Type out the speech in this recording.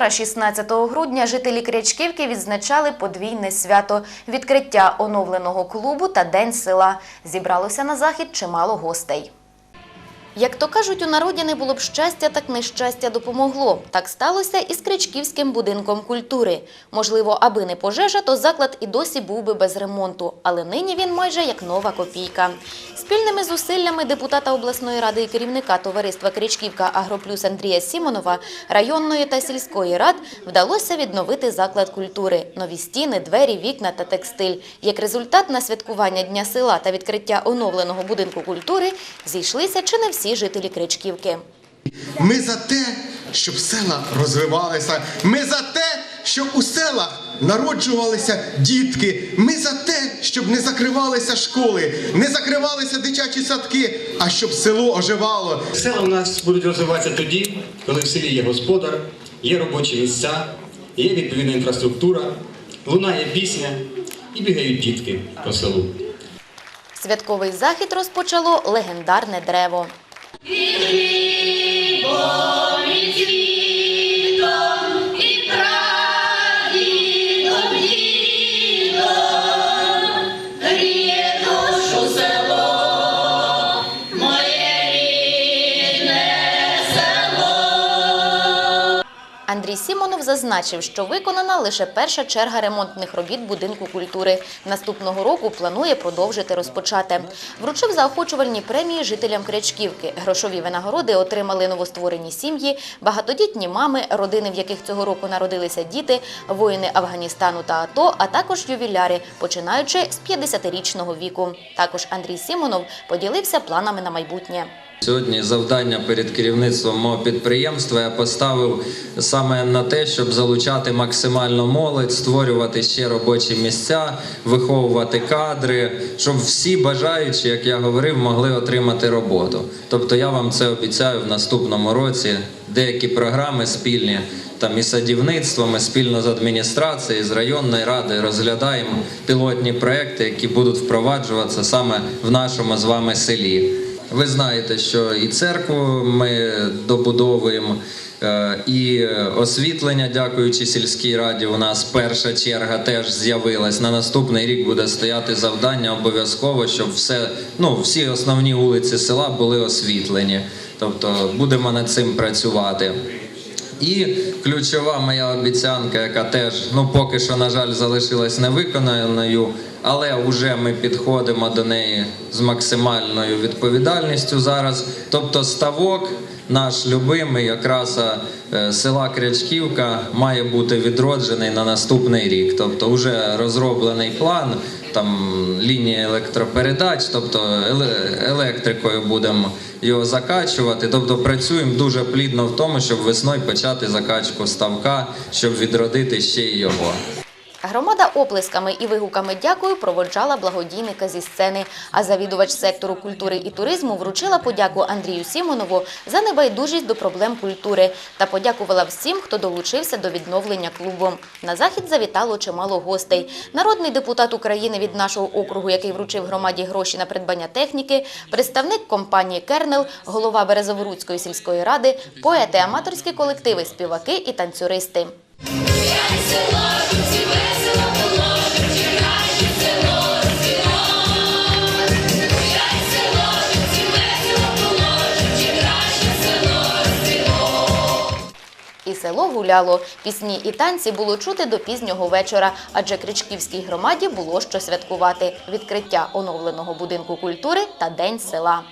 Вчора, 16 грудня, жителі Крячківки відзначали подвійне свято – відкриття оновленого клубу та День села. Зібралося на захід чимало гостей. Як то кажуть, у народі не було б щастя, так нещастя допомогло. Так сталося і з Кричківським будинком культури. Можливо, аби не пожежа, то заклад і досі був би без ремонту. Але нині він майже як нова копійка. Спільними зусиллями депутата обласної ради і керівника товариства Кричківка Агроплюс Андрія Сімонова, районної та сільської рад вдалося відновити заклад культури, нові стіни, двері, вікна та текстиль. Як результат на святкування Дня села та відкриття оновленого будинку культури зійшлися чи не всі жителі Кричківки. Ми за те, щоб села розвивалися. Ми за те, щоб у селах народжувалися дітки. Ми за те, щоб не закривалися школи, не закривалися дитячі садки, а щоб село оживало. Села у нас будуть розвиватися тоді, коли в селі є господар, є робочі місця, є відповідна інфраструктура, лунає пісня і бігають дітки по селу. Святковий захід розпочало легендарне Believe. Андрій Сімонов зазначив, що виконана лише перша черга ремонтних робіт будинку культури. Наступного року планує продовжити розпочати. Вручив заохочувальні премії жителям Крячківки. Грошові винагороди отримали новостворені сім'ї, багатодітні мами, родини, в яких цього року народилися діти, воїни Афганістану та АТО, а також ювіляри, починаючи з 50-річного віку. Також Андрій Сімонов поділився планами на майбутнє. Сьогодні завдання перед керівництвом мого підприємства я поставив саме на те, щоб залучати максимально молодь, створювати ще робочі місця, виховувати кадри, щоб всі бажаючі, як я говорив, могли отримати роботу. Тобто я вам це обіцяю в наступному році. Деякі програми спільні там і садівництвом, і спільно з адміністрацією, з районної ради розглядаємо пілотні проекти, які будуть впроваджуватися саме в нашому з вами селі. Ви знаєте, що і церкву ми добудовуємо, е, і освітлення, дякуючи сільській раді, у нас перша черга теж з'явилась. На наступний рік буде стояти завдання обов'язково, щоб все, ну, всі основні вулиці села були освітлені. Тобто будемо над цим працювати. І ключова моя обіцянка, яка теж ну поки що, на жаль, залишилась невиконаною, але вже ми підходимо до неї з максимальною відповідальністю зараз. Тобто ставок, наш любимий, якраз е, села Крячківка, має бути відроджений на наступний рік. Тобто, вже розроблений план. Там лінії електропередач, тобто електрикою будемо його закачувати. Тобто працюємо дуже плідно в тому, щоб весною почати закачку ставка, щоб відродити ще й його. Громада оплесками і вигуками дякую проводжала благодійника зі сцени. А завідувач сектору культури і туризму вручила подяку Андрію Сімонову за небайдужість до проблем культури та подякувала всім, хто долучився до відновлення клубу. На захід завітало чимало гостей. Народний депутат України від нашого округу, який вручив громаді гроші на придбання техніки, представник компанії Кернел, голова Березоворуцької сільської ради, поети, аматорські колективи, співаки і танцюристи. Село гуляло. Пісні і танці було чути до пізнього вечора, адже Кричківській громаді було що святкувати – відкриття оновленого будинку культури та День села.